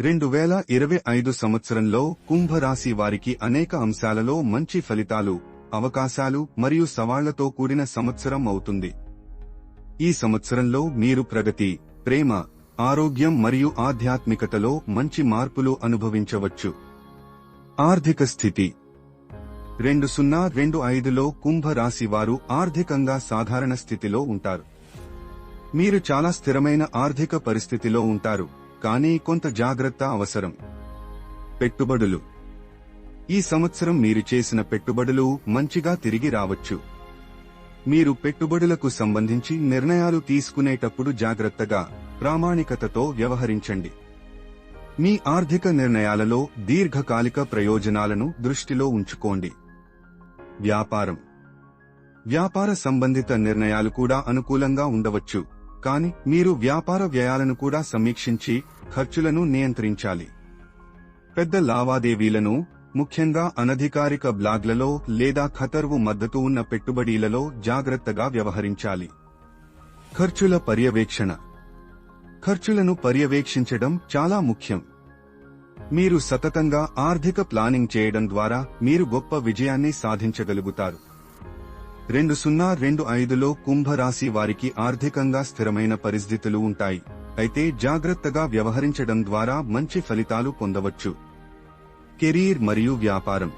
రెండు వేల ఇరవై ఐదు సంవత్సరంలో కుంభరాశి వారికి అనేక అంశాలలో మంచి ఫలితాలు అవకాశాలు మరియు సవాళ్ళతో కూడిన సంవత్సరం అవుతుంది. ఈ సంవత్సరంలో మీరు ప్రగతి ప్రేమ ఆరోగ్యం మరియు ఆధ్యాత్మికతలో మంచి మార్పులు అనుభవించవచ్చు. ఆర్థిక స్థితి. రెండు సున్నా రెండు ఐదులో కుంభరాశి వారు ఆర్థికంగా సాధారణ స్థితిలో ఉంటారు. మీరు చాలా స్థిరమైన ఆర్థిక పరిస్థితిలో ఉంటారు. కానీ కొంత జాగ్రత్త అవసరం. పెట్టుబడులు. ఈ సంవత్సరం మీరు చేసిన పెట్టుబడులు మంచిగా తిరిగి రావచ్చు. మీరు పెట్టుబడులకు సంబంధించి నిర్ణయాలు తీసుకునేటప్పుడు జాగ్రత్తగా ప్రామాణికతతో వ్యవహరించండి. మీ ఆర్థిక నిర్ణయాలలో దీర్ఘకాలిక ప్రయోజనాలను దృష్టిలో ఉంచుకోండి. వ్యాపారం. వ్యాపార సంబంధిత నిర్ణయాలు కూడా అనుకూలంగా ఉండవచ్చు. కానీ మీరు వ్యాపార వ్యయాలను కూడా సమీక్షించి ఖర్చులను నియంత్రించాలి. పెద్ద లావాదేవీలను ముఖ్యంగా అనధికారిక బ్లాగ్లలో లేదా ఖతర్వు మద్దతు ఉన్న పెట్టుబడిలలో జాగ్రత్తగా వ్యవహరించాలి. ఖర్చుల పర్యవేక్షణ. ఖర్చులను పర్యవేక్షించడం చాలా ముఖ్యం. మీరు సతతంగా ఆర్థిక ప్లానింగ్ చేయడం ద్వారా మీరు గొప్ప విజయాన్ని సాధించగలుగుతారు. రెండు సున్నా రెండు ఐదులో కుంభరాశి వారికి ఆర్థికంగా స్థిరమైన పరిస్థితులు ఉంటాయి. అయితే జాగ్రత్తగా వ్యవహరించడం ద్వారా మంచి ఫలితాలు పొందవచ్చు. కెరీర్ మరియు వ్యాపారం.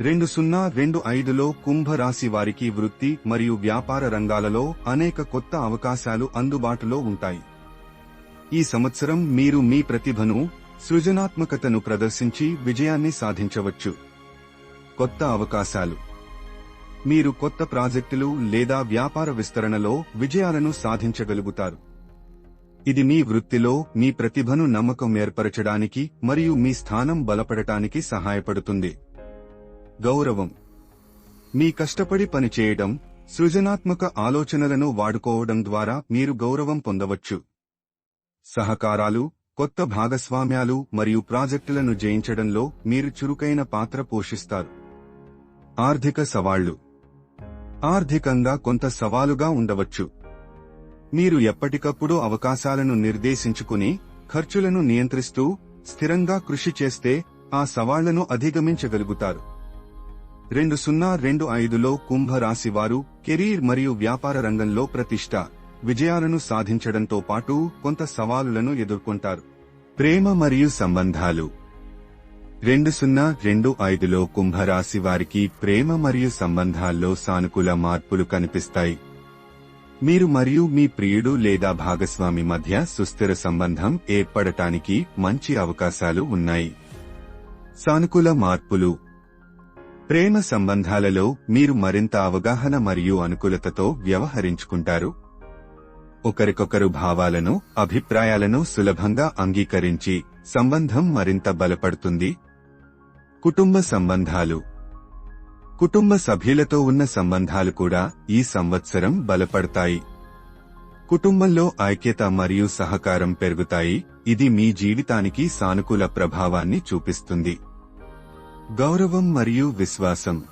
రెండు సున్నా రెండు ఐదులో కుంభరాశి వారికి వృత్తి మరియు వ్యాపార రంగాలలో అనేక కొత్త అవకాశాలు అందుబాటులో ఉంటాయి. ఈ సంవత్సరం మీరు మీ ప్రతిభను సృజనాత్మకతను ప్రదర్శించి విజయాన్ని సాధించవచ్చు. కొత్త అవకాశాలు. మీరు కొత్త ప్రాజెక్టులు లేదా వ్యాపార విస్తరణలో విజయాలను సాధించగలుగుతారు. ఇది మీ వృత్తిలో మీ ప్రతిభను నమ్మకం ఏర్పరచడానికి మరియు మీ స్థానం బలపడటానికి సహాయపడుతుంది. గౌరవం. మీ కష్టపడి పనిచేయడం సృజనాత్మక ఆలోచనలను వాడుకోవడం ద్వారా మీరు గౌరవం పొందవచ్చు. సహకారాలు కొత్త భాగస్వామ్యాలు మరియు ప్రాజెక్టులను జయించడంలో మీరు చురుకైన పాత్ర పోషిస్తారు. ఆర్థిక సవాళ్ళు. ఆర్థికంగా కొంత సవాలుగా ఉండవచ్చు. మీరు ఎప్పటికప్పుడు అవకాశాలను నిర్దేశించుకుని ఖర్చులను నియంత్రిస్తూ స్థిరంగా కృషి చేస్తే ఆ సవాళ్ళను అధిగమించగలుగుతారు. రెండు సున్నా రెండు ఐదులో కుంభరాశి వారు కెరీర్ మరియు వ్యాపార రంగంలో ప్రతిష్ట విజయాలను సాధించడంతో పాటు కొంత సవాలులను ఎదుర్కొంటారు. ప్రేమ మరియు సంబంధాలు. రెండు సున్నా రెండు ఐదులో కుంభరాశి వారికి ప్రేమ మరియు సంబంధాల్లో సానుకూల మార్పులు కనిపిస్తాయి. మీరు మరియు మీ ప్రియుడు లేదా భాగస్వామి మధ్య సుస్థిర సంబంధం ఏర్పడటానికి మంచి అవకాశాలు ఉన్నాయి. సానుకూల మార్పులు. ప్రేమ సంబంధాలలో మీరు మరింత అవగాహన మరియు అనుకూలతతో వ్యవహరించుకుంటారు. ఒకరికొకరు భావాలను అభిప్రాయాలను సులభంగా అంగీకరించి సంబంధం మరింత బలపడుతుంది. కుటుంబ సంబంధాలు. కుటుంబ సభ్యులతో ఉన్న సంబంధాలు కూడా ఈ సంవత్సరం బలపడతాయి. కుటుంబంలో ఐక్యత మరియు సహకారం పెరుగుతాయి. ఇది మీ జీవితానికి సానుకూల ప్రభావాన్ని చూపిస్తుంది. గౌరవం మరియు విశ్వాసం.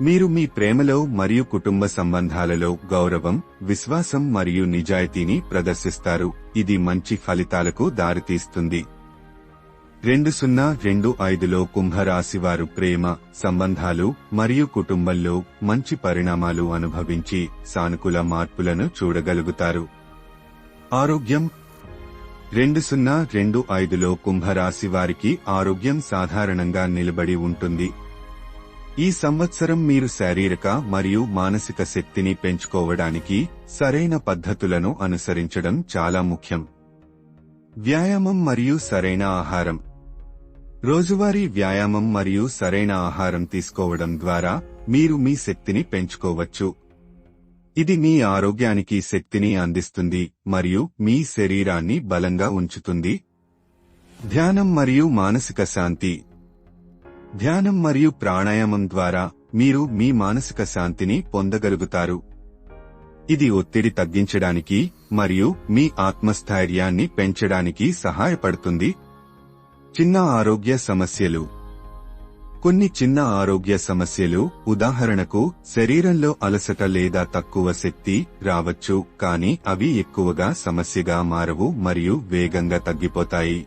మీరు మీ ప్రేమలో మరియు కుటుంబ సంబంధాలలో గౌరవం విశ్వాసం మరియు నిజాయితీని ప్రదర్శిస్తారు. ఇది మంచి ఫలితాలకు దారితీస్తుంది. రెండు సున్నా రెండు ఐదులో కుంభరాశి వారు ప్రేమ సంబంధాలు మరియు కుటుంబంలో మంచి పరిణామాలు అనుభవించి సానుకూల మార్పులను చూడగలుగుతారు. ఆరోగ్యం. రెండు సున్నా రెండు ఐదులో కుంభరాశి వారికి ఆరోగ్యం సాధారణంగా నిలబడి ఉంటుంది. ఈ సంవత్సరం మీరు శారీరక మరియు మానసిక శక్తిని పెంచుకోవడానికి సరైన పద్ధతులను అనుసరించడం చాలా ముఖ్యం. వ్యాయామం మరియు సరైన ఆహారం. రోజువారీ వ్యాయామం మరియు సరైన ఆహారం తీసుకోవడం ద్వారా మీరు మీ శక్తిని పెంచుకోవచ్చు. ఇది మీ ఆరోగ్యానికి శక్తిని అందిస్తుంది మరియు మీ శరీరాన్ని బలంగా ఉంచుతుంది. ధ్యానం మరియు మానసిక శాంతి. ధ్యానం మరియు ప్రాణాయామం ద్వారా మీరు మీ మానసిక శాంతిని పొందగలుగుతారు. ఇది ఒత్తిడి తగ్గించడానికి మరియు మీ ఆత్మస్థైర్యాన్ని పెంచడానికి సహాయపడుతుంది. చిన్న ఆరోగ్య సమస్యలు. కొన్ని చిన్న ఆరోగ్య సమస్యలు ఉదాహరణకు శరీరంలో అలసట లేదా తక్కువ శక్తి రావచ్చు కానీ అవి ఎక్కువగా సమస్యగా మారవు మరియు వేగంగా తగ్గిపోతాయి.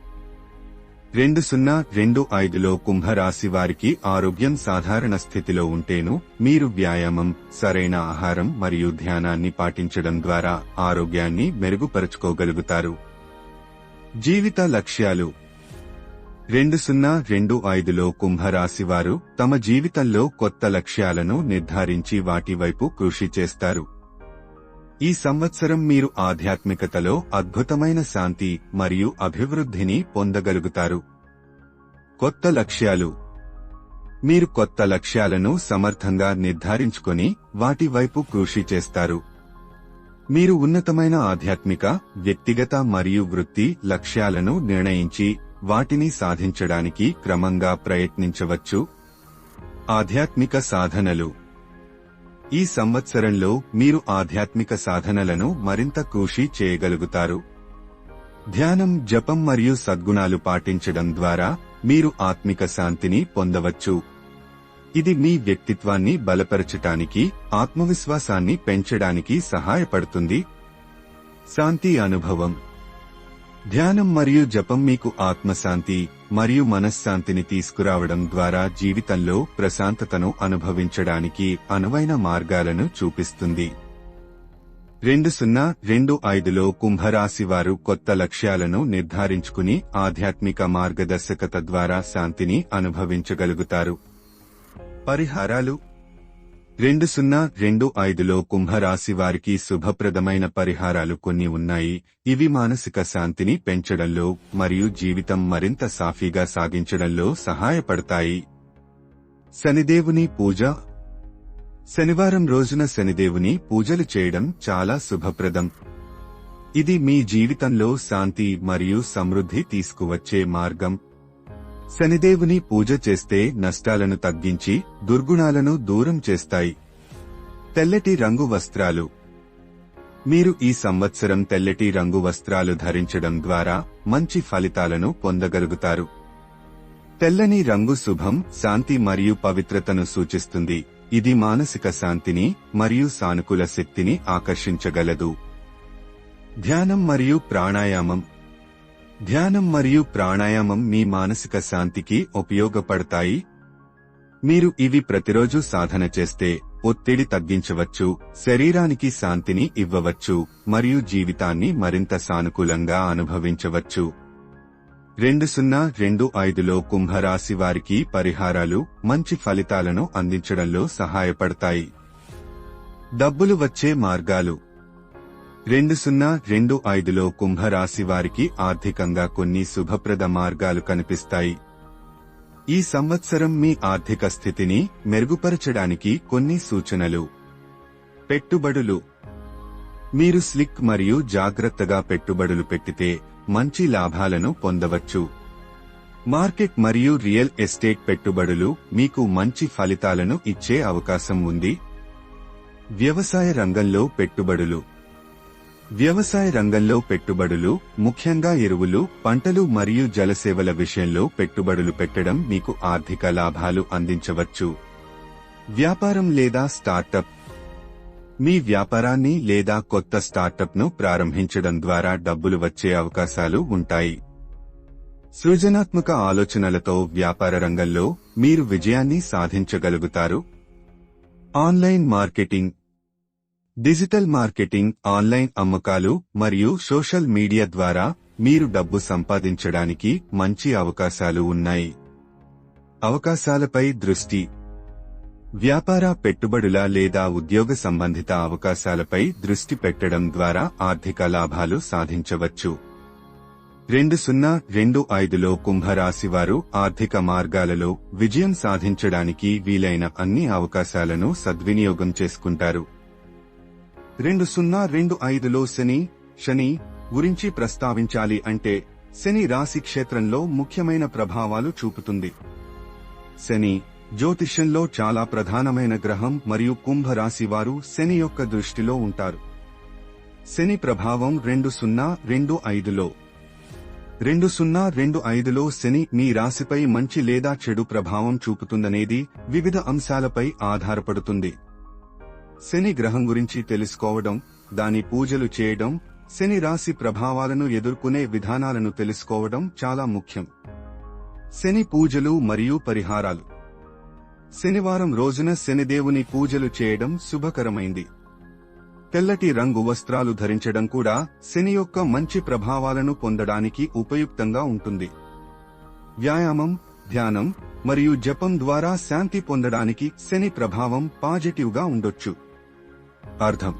రెండు సున్నా రెండు ఐదులో కుంభరాశి వారికి ఆరోగ్యం సాధారణ స్థితిలో ఉంటేను మీరు వ్యాయామం సరైన ఆహారం మరియు ధ్యానాన్ని పాటించడం ద్వారా ఆరోగ్యాన్ని మెరుగుపరుచుకోగలుగుతారు. జీవిత లక్ష్యాలు రెండు సున్నా రెండు ఐదులో కుంభరాశి వారు తమ జీవితంలో కొత్త లక్ష్యాలను నిర్ధారించి వాటి వైపు కృషి చేస్తారు. ఈ సంవత్సరం మీరు ఆధ్యాత్మికతలో అద్భుతమైన శాంతి మరియు అభివృద్ధిని పొందగలుగుతారు. కొత్త లక్ష్యాలు. మీరు కొత్త లక్ష్యాలను సమర్థంగా నిర్ధారించుకొని వాటి వైపు కృషి చేస్తారు. మీరు ఉన్నతమైన ఆధ్యాత్మిక వ్యక్తిగత మరియు వృత్తి లక్ష్యాలను నిర్ణయించి వాటిని సాధించడానికి క్రమంగా ప్రయత్నించవచ్చు. ఆధ్యాత్మిక సాధనలు. ఈ సంవత్సరంలో మీరు ఆధ్యాత్మిక సాధనలను మరింత కృషి చేయగలుగుతారు. ధ్యానం జపం మరియు సద్గుణాలు పాటించడం ద్వారా మీరు ఆత్మిక శాంతిని పొందవచ్చు. ఇది మీ వ్యక్తిత్వాన్ని బలపరచటానికి ఆత్మవిశ్వాసాన్ని పెంచడానికి సహాయపడుతుంది. శాంతి అనుభవం. ధ్యానం మరియు జపం మీకు ఆత్మశాంతి మరియు మనశ్శాంతిని తీసుకురావడం ద్వారా జీవితంలో ప్రశాంతతను అనుభవించడానికి అనువైన మార్గాలను చూపిస్తుంది. రెండు సున్నా రెండు ఐదులో కుంభరాశి వారు కొత్త లక్ష్యాలను నిర్ధారించుకుని ఆధ్యాత్మిక మార్గదర్శకత ద్వారా శాంతిని అనుభవించగలుగుతారు. పరిహారాలు రెండు సున్నా రెండు ఐదులో కుంభరాశి వారికి శుభప్రదమైన పరిహారాలు కొన్ని ఉన్నాయి. ఇవి మానసిక శాంతిని పెంచడంలో మరియు జీవితం మరింత సాఫీగా సాగించడంలో సహాయపడతాయి. శనిదేవుని పూజ. శనివారం రోజున శనిదేవుని పూజలు చేయడం చాలా శుభప్రదం. ఇది మీ జీవితంలో శాంతి మరియు సమృద్ధి తీసుకువచ్చే మార్గం. శనిదేవుని పూజ చేస్తే నష్టాలను తగ్గించి దుర్గుణాలను దూరం చేస్తాయి. తెల్లటి రంగు వస్త్రాలు. మీరు ఈ సంవత్సరం తెల్లటి రంగు వస్త్రాలు ధరించడం ద్వారా మంచి ఫలితాలను పొందగలుగుతారు. తెల్లని రంగు శుభం శాంతి మరియు పవిత్రతను సూచిస్తుంది. ఇది మానసిక శాంతిని మరియు సానుకూల శక్తిని ఆకర్షించగలదు. ధ్యానం మరియు ప్రాణాయామం. ధ్యానం మరియు ప్రాణాయామం మీ మానసిక శాంతికి ఉపయోగపడతాయి. మీరు ఇవి ప్రతిరోజు సాధన చేస్తే ఒత్తిడి తగ్గించవచ్చు శరీరానికి శాంతిని ఇవ్వవచ్చు మరియు జీవితాన్ని మరింత సానుకూలంగా అనుభవించవచ్చు. రెండు సున్నా రెండు ఐదులో కుంభరాశి వారికి పరిహారాలు మంచి ఫలితాలను అందించడంలో సహాయపడతాయి. డబ్బులు వచ్చే మార్గాలు రెండు సున్నా రెండు ఐదులో కుంభరాశి వారికి ఆర్థికంగా కొన్ని శుభప్రద మార్గాలు కనిపిస్తాయి. ఈ సంవత్సరం మీ ఆర్థిక స్థితిని మెరుగుపరచడానికి కొన్ని సూచనలు. పెట్టుబడులు. మీరు స్లిక్ మరియు జాగ్రత్తగా పెట్టుబడులు పెట్టితే మంచి లాభాలను పొందవచ్చు. మార్కెట్ మరియు రియల్ ఎస్టేట్ పెట్టుబడులు మీకు మంచి ఫలితాలను ఇచ్చే అవకాశం ఉంది. వ్యవసాయ రంగంలో పెట్టుబడులు. వ్యవసాయ రంగంలో పెట్టుబడులు ముఖ్యంగా ఎరువులు పంటలు మరియు జలసేవల విషయంలో పెట్టుబడులు పెట్టడం మీకు ఆర్థిక లాభాలు అందించవచ్చు. వ్యాపారం లేదా స్టార్టప్. మీ వ్యాపారాన్ని లేదా కొత్త స్టార్టప్ను ప్రారంభించడం ద్వారా డబ్బులు వచ్చే అవకాశాలు ఉంటాయి. సృజనాత్మక ఆలోచనలతో వ్యాపార రంగంలో మీరు విజయాన్ని సాధించగలుగుతారు. Online marketing digital marketing online అమ్మకాలు మరియు సోషల్ మీడియా ద్వారా మీరు డబ్బు సంపాదించడానికి మంచి అవకాశాలు ఉన్నాయి. అవకాశాలపై దృష్టి. వ్యాపార పెట్టుబడుల లేదా ఉద్యోగ సంబంధిత అవకాశాలపై దృష్టి పెట్టడం ద్వారా ఆర్థిక లాభాలు సాధించవచ్చు. రెండు సున్నా రెండు ఐదులో కుంభరాశివారు ఆర్థిక మార్గాలలో విజయం సాధించడానికి వీలైన అన్ని అవకాశాలను సద్వినియోగం చేసుకుంటారు. రెండు సున్నా రెండు ఐదులో శని శని గురించి ప్రస్తావించాలి అంటే శని రాశి క్షేత్రంలో ముఖ్యమైన ప్రభావాలు చూపుతుంది. శని జ్యోతిష్యంలో చాలా ప్రధానమైన గ్రహం మరియు కుంభరాశి వారు శని యొక్క దృష్టిలో ఉంటారు. శని ప్రభావం రెండు సున్నా రెండు ఐదులో. రెండు సున్నా రెండు ఐదులో శని మీ రాశిపై మంచి లేదా చెడు ప్రభావం చూపుతుందనేది వివిధ అంశాలపై ఆధారపడుతుంది. శని గ్రహం గురించి తెలుసుకోవడం దాని పూజలు చేయడం శని రాశి ప్రభావాలను ఎదుర్కొనే విధానాలను తెలుసుకోవడం చాలా ముఖ్యం. శని పూజలు మరియు పరిహారాలు. శనివారం రోజున శనిదేవుని పూజలు చేయడం శుభకరమైంది. తెల్లటి రంగు వస్త్రాలు ధరించడం కూడా శని యొక్క మంచి ప్రభావాలను పొందడానికి ఉపయుక్తంగా ఉంటుంది. వ్యాయామం ధ్యానం మరియు జపం ద్వారా శాంతి పొందడానికి శని ప్రభావం పాజిటివ్గా ఉండొచ్చు. అర్థం.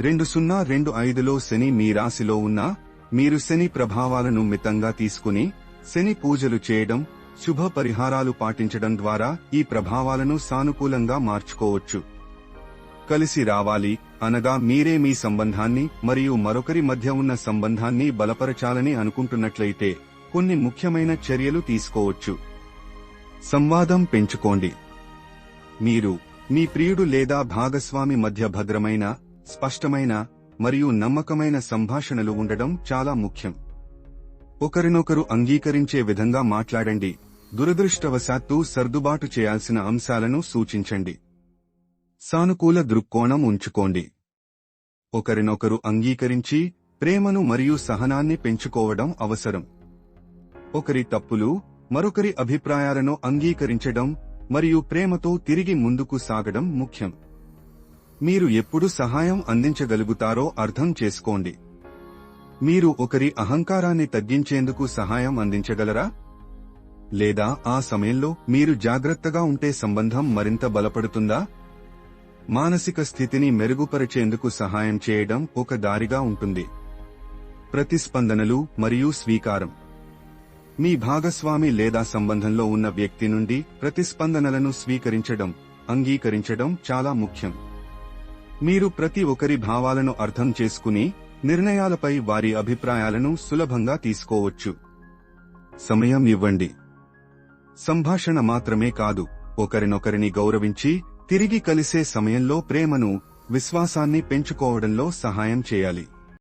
రెండు సున్నా రెండు ఐదులో శని మీ రాశిలో ఉన్నా మీరు శని ప్రభావాలను మితంగా తీసుకుని శని పూజలు చేయడం శుభ పరిహారాలు పాటించడం ద్వారా ఈ ప్రభావాలను సానుకూలంగా మార్చుకోవచ్చు. కలిసి రావాలి అనగా మీరే మీ సంబంధాన్ని మరియు మరొకరి మధ్య ఉన్న సంబంధాన్ని బలపరచాలని అనుకుంటున్నట్లయితే కొన్ని ముఖ్యమైన చర్యలు తీసుకోవచ్చు. సంవాదం పెంచుకోండి. మీరు మీ ప్రియుడు లేదా భాగస్వామి మధ్య భద్రమైన స్పష్టమైన మరియు నమ్మకమైన సంభాషణలు ఉండడం చాలా ముఖ్యం. ఒకరినొకరు అంగీకరించే విధంగా మాట్లాడండి. దురదృష్టవశాత్తు సర్దుబాటు చేయాల్సిన అంశాలను సూచించండి. సానుకూల దృక్కోణం ఉంచుకోండి. ఒకరినొకరు అంగీకరించి ప్రేమను మరియు సహనాన్ని పెంచుకోవడం అవసరం. ఒకరి తప్పులు మరొకరి అభిప్రాయాలను అంగీకరించడం మరియు ప్రేమతో తిరిగి ముందుకు సాగడం ముఖ్యం. మీరు ఎప్పుడు సహాయం అందించగలుగుతారో అర్థం చేసుకోండి. మీరు ఒకరి అహంకారాన్ని తగ్గించేందుకు సహాయం అందించగలరా? లేదా ఆ సమయంలో మీరు జాగ్రత్తగా ఉంటే సంబంధం మరింత బలపడుతుందా? మానసిక స్థితిని మెరుగుపరిచేందుకు సహాయం చేయడం ఒక దారిగా ఉంటుంది. ప్రతిస్పందనలు మరియు స్వీకారం. మీ భాగస్వామి లేదా సంబంధంలో ఉన్న వ్యక్తి నుండి ప్రతిస్పందనలను స్వీకరించడం అంగీకరించడం చాలా ముఖ్యం. మీరు ప్రతి ఒక్కరి భావాలను అర్థం చేసుకుని నిర్ణయాలపై వారి అభిప్రాయాలను సులభంగా తీసుకోవచ్చు. సమయం ఇవ్వండి. సంభాషణ మాత్రమే కాదు ఒకరినొకరిని గౌరవించి తిరిగి కలిసే సమయంలో ప్రేమను విశ్వాసాన్ని పెంచుకోవడంలో సహాయం చేయాలి.